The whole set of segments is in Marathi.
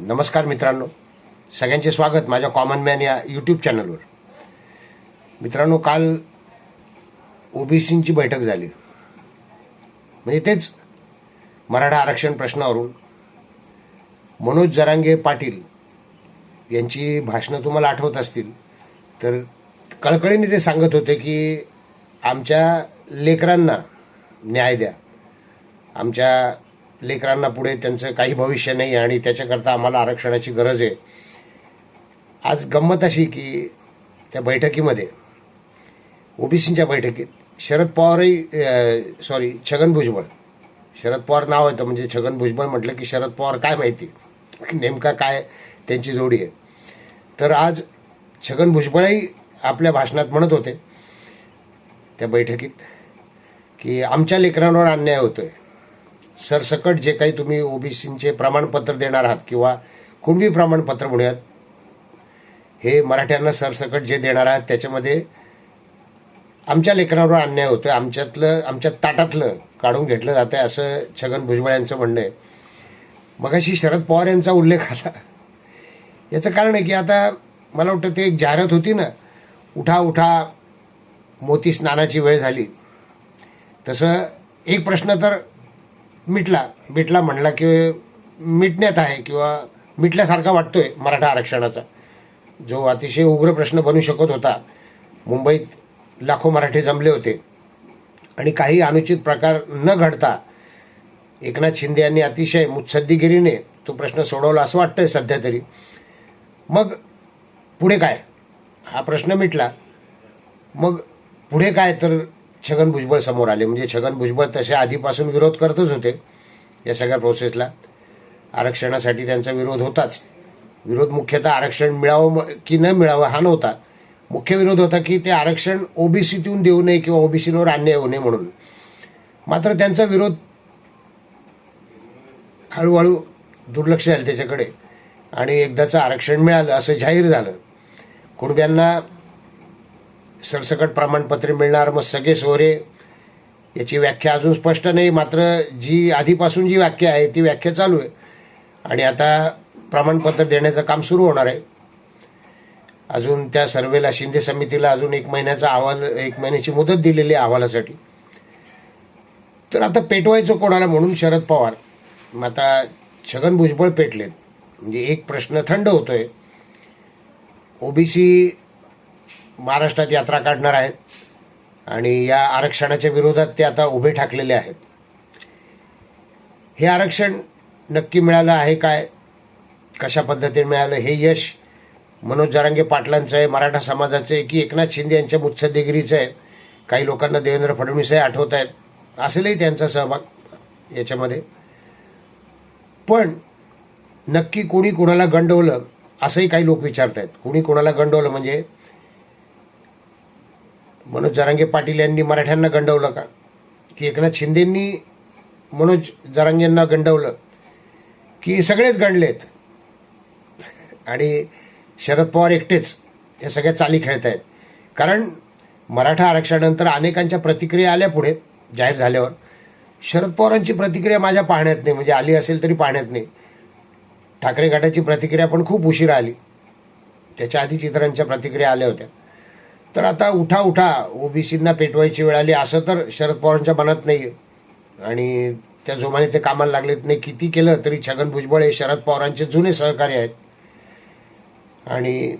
नमस्कार मित्रांनो. सगळ्यांचे स्वागत माझ्या कॉमन मॅन या यूट्यूब चॅनलवर मित्रांनो काल ओबीसींची बैठक झाली. म्हणजे तेच मराठा आरक्षण प्रश्नावरून मनोज जरांगे पाटील यांची भाषणं तुम्हाला आठवत असतील. तर कळकळीने ते सांगत होते की आमच्या लेकरांना न्याय द्या. आमच्या लेकरांना पुढे त्यांचं काही भविष्य नाही आणि त्याच्याकरता आम्हाला आरक्षणाची गरज आहे. आज गंमत अशी की त्या बैठकीमध्ये ओबीसींच्या बैठकीत शरद पवारही सॉरी छगन भुजबळ. शरद पवार नाव येतं म्हणजे छगन भुजबळ म्हटलं की शरद पवार काय माहिती? नेमका काय त्यांची जोडी आहे. तर आज छगन भुजबळही आपल्या भाषणात म्हणत होते त्या बैठकीत की आमच्या लेकरांवर अन्याय होतोय. सरसकट जे काही तुम्ही ओबीसींचे प्रमाणपत्र देणार आहात किंवा कुणबी प्रमाणपत्र म्हणूयात हे मराठ्यांना सरसकट जे देणार आहात त्याच्यामध्ये आमच्या लेखनावर अन्याय होतोय. आमच्यातलं आमच्या ताटातलं काढून घेतलं जातं आहे असं छगन भुजबळ यांचं म्हणणं आहे. मगाशी शरद पवार यांचा उल्लेख आला. याचं कारण आहे की आता मला वाटतं ते एक जाहिरात होती ना उठा उठा मोती स्नानाची वेळ झाली. तसं एक प्रश्न तर मिटला. मिटला म्हणला की मिटण्यात आहे किंवा मिटल्यासारखा वाटतोय मराठा आरक्षणाचा. जो अतिशय उग्र प्रश्न बनू शकत होता. मुंबईत लाखो मराठी जमले होते. आणि काही अनुचित प्रकार न घडता एकनाथ शिंदे यांनी अतिशय मुत्सद्दीगिरीने तो प्रश्न सोडवला असं वाटतंय सध्या तरी. मग पुढे काय? हा प्रश्न मिटला. मग पुढे काय तर छगन भुजबळ समोर आले. म्हणजे छगन भुजबळ तसे आधीपासून विरोध करतच होते या सगळ्या प्रोसेसला आरक्षणासाठी त्यांचा विरोध होताच. विरोध मुख्यतः आरक्षण मिळावं की न मिळावं हा नव्हता. मुख्य विरोध होता की ते आरक्षण ओबीसीतून देऊ नये किंवा ओबीसीवर अन्याय होऊ नये म्हणून. मात्र त्यांचा विरोध हळूहळू दुर्लक्ष झालं त्याच्याकडे. आणि एकदाचं आरक्षण मिळालं असं जाहीर झालं. कुणब्यांना सरसकट प्रमाणपत्र मिळणार मग सगळे सोहरे. याची व्याख्या अजून स्पष्ट नाही मात्र जी आधीपासून जी व्याख्या आहे ती व्याख्या चालू आहे. आणि आता प्रमाणपत्र देण्याचं काम सुरू होणार आहे. अजून त्या सर्वेला शिंदे समितीला अजून एक महिन्याचा अहवाल एक महिन्याची मुदत दिलेली आहे अहवालासाठी. तर आता पेटवायचं कोणाला म्हणून? शरद पवार. मग आता छगन भुजबळ पेटलेत. म्हणजे एक प्रश्न थंड होतोय. ओबीसी महाराष्ट्रात यात्रा काढणार आहेत. आणि या आरक्षणाच्या विरोधात ते आता उभे ठाकलेले आहेत. हे आरक्षण नक्की मिळालं आहे काय? कशा पद्धतीने मिळालं? हे यश मनोज जारांगे पाटलांचं आहे मराठा समाजाचं आहे की एकनाथ शिंदे यांच्या मुत्सद्देगिरीचं आहे? काही लोकांना देवेंद्र फडणवीसही आठवत आहेत. असेलही त्यांचा सहभाग याच्यामध्ये. पण नक्की कोणी कोणाला गंडवलं असंही काही लोक विचारत आहेत कोणी कोणाला गंडवलं म्हणजे मनोज जरांगे पाटील यांनी मराठ्यांना गंडवलं का? की एकनाथ शिंदेंनी मनोज जरांगेंना गंडवलं की सगळेच गंडलेत. आणि शरद पवार एकटेच या सगळ्या चाली खेळत आहेत कारण मराठा आरक्षणानंतर अनेकांच्या प्रतिक्रिया आल्या पुढे जाहीर झाल्यावर. शरद पवारांची प्रतिक्रिया माझ्या पाहण्यात नाही म्हणजे आली असेल तरी पाहण्यात नाही. ठाकरे गटाची प्रतिक्रिया पण खूप उशिरा आली. त्याच्या आधीच इतरांच्या प्रतिक्रिया आल्या होत्या. तर आता उठा उठा. ओबीसींना पेटवायची वेळ आली. असं तर शरद पवारांच्या मनात नाही आणि त्या जोमाने ते कामाला लागलेत नाही. किती केलं तरी छगन भुजबळ हे शरद पवारांचे जुने सहकारी आहेत. आणि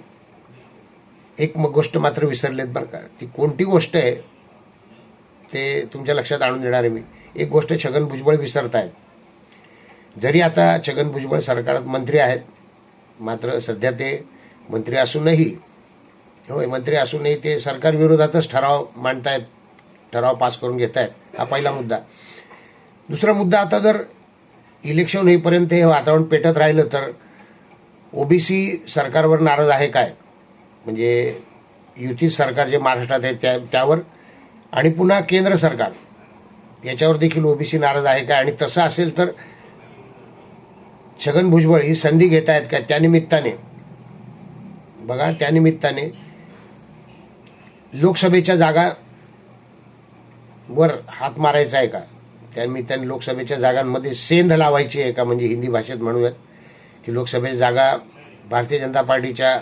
एक मग गोष्ट मात्र विसरलेत बरं का. ती कोणती गोष्ट आहे ते तुमच्या लक्षात आणून देणार आहे मी. एक गोष्ट छगन भुजबळ विसरत आहेत जरी आता छगन भुजबळ सरकारात मंत्री आहेत मात्र सध्या ते मंत्री असूनही होय मंत्री असूनही ते सरकार विरोधातच ठराव मांडतायत ठराव पास करून घेत आहेत हा पहिला मुद्दा. दुसरा मुद्दा आता जर इलेक्शन होईपर्यंत हे वातावरण पेटत राहिलं तर ओबीसी सरकारवर नाराज आहे काय? म्हणजे युती सरकार जे महाराष्ट्रात आहे त्या त्यावर आणि पुन्हा केंद्र सरकार याच्यावर देखील ओबीसी नाराज आहे काय? आणि तसं असेल तर छगन भुजबळ ही संधी घेत आहेत का त्यानिमित्ताने बघा त्यानिमित्ताने लोकसभेच्या जागा वर हात मारायचा आहे का? त्यानिमित्ताने लोकसभेच्या जागांमध्ये सेंध लावायची आहे का? म्हणजे हिंदी भाषेत म्हणूयात की लोकसभेच्या जागा भारतीय जनता पार्टीच्या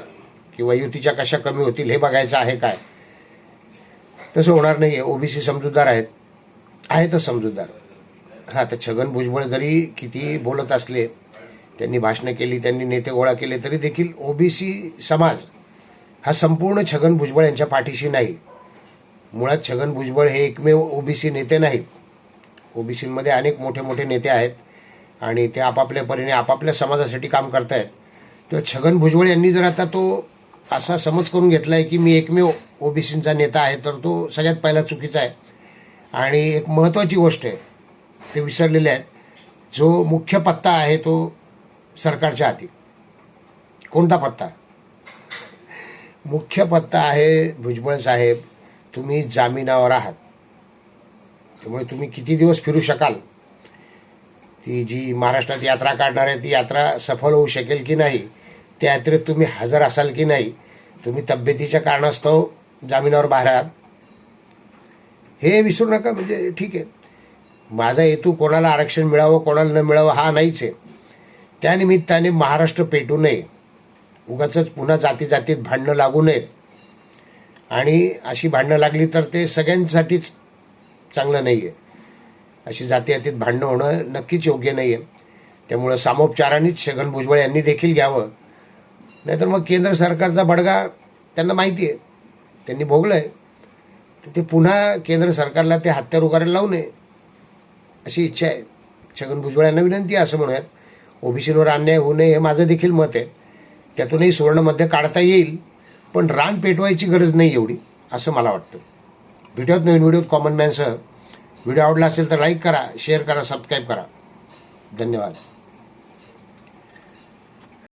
किंवा युतीच्या कशा कमी होतील हे बघायचं आहे काय? तसं होणार नाही आहे ओबीसी समजूतदार आहेत. आहेतच समजूतदार. हां तर छगन भुजबळ जरी किती बोलत असले त्यांनी भाषणं केली त्यांनी नेते गोळा केले तरी देखील ओबीसी समाज हा संपूर्ण छगन भुजबळ यांच्या पाठीशी नाही. मुळात छगन भुजबळ हे एकमेव ओबीसी नेते नाहीत. ओबीसीमध्ये अनेक मोठे मोठे नेते आहेत आणि ते आपापल्या परीने आपापल्या समाजासाठी काम करतायत. तर छगन भुजबळ यांनी जर आता तो असा समज करून घेतला आहे की मी एकमेव ओबीसींचा नेता आहे तर तो सगळ्यात पहिला चुकीचा आहे. आणि एक महत्त्वाची गोष्ट आहे ते विसरलेले आहेत. जो मुख्य पत्ता आहे तो सरकारच्या हाती. कोणता पत्ता? मुख्य पत्ता आहे भुजबळ साहेब तुम्ही जामिनावर आहात. त्यामुळे तुम्ही किती दिवस फिरू शकाल? ती जी महाराष्ट्रात यात्रा काढणार आहे ती यात्रा सफल होऊ शकेल की नाही त्या यात्रेत तुम्ही हजर असाल की नाही तुम्ही तब्येतीच्या कारणास्तव जामिनावर बाहेर आहात? हे विसरू नका म्हणजे ठीक आहे. माझा हेतू कोणाला आरक्षण मिळावं कोणाला न मिळावं हा नाहीच आहे. त्यानिमित्ताने महाराष्ट्र पेटू नये. उगाच पुन्हा जाती जातीत भांडणं लागू नयेत. आणि अशी भांडणं लागली तर ते सगळ्यांसाठीच चांगलं नाही आहे अशी जाती जातीत भांडणं होणं नक्कीच योग्य नाही आहे त्यामुळं सामोपचारानेच छगन भुजबळ यांनी देखील घ्यावं. नाहीतर मग केंद्र सरकारचा बडगा त्यांना माहिती आहे त्यांनी भोगलं आहे तर ते पुन्हा केंद्र सरकारला ते हत्यार उगारायला लावू नये अशी इच्छा आहे. छगन भुजबळ यांना विनंती आहे असं म्हणूयात. ओबीसींवर अन्याय होऊ नये हे माझं देखील मत आहे. त्यातूनही सुवर्णमध्ये काढता येईल पण रान पेटवायची गरज नाही एवढी असं मला वाटतं. व्हिडिओत नवीन व्हिडिओत कॉमन मॅनसह व्हिडिओ आवडला असेल तर लाईक करा शेअर करा सबस्क्राईब करा. धन्यवाद.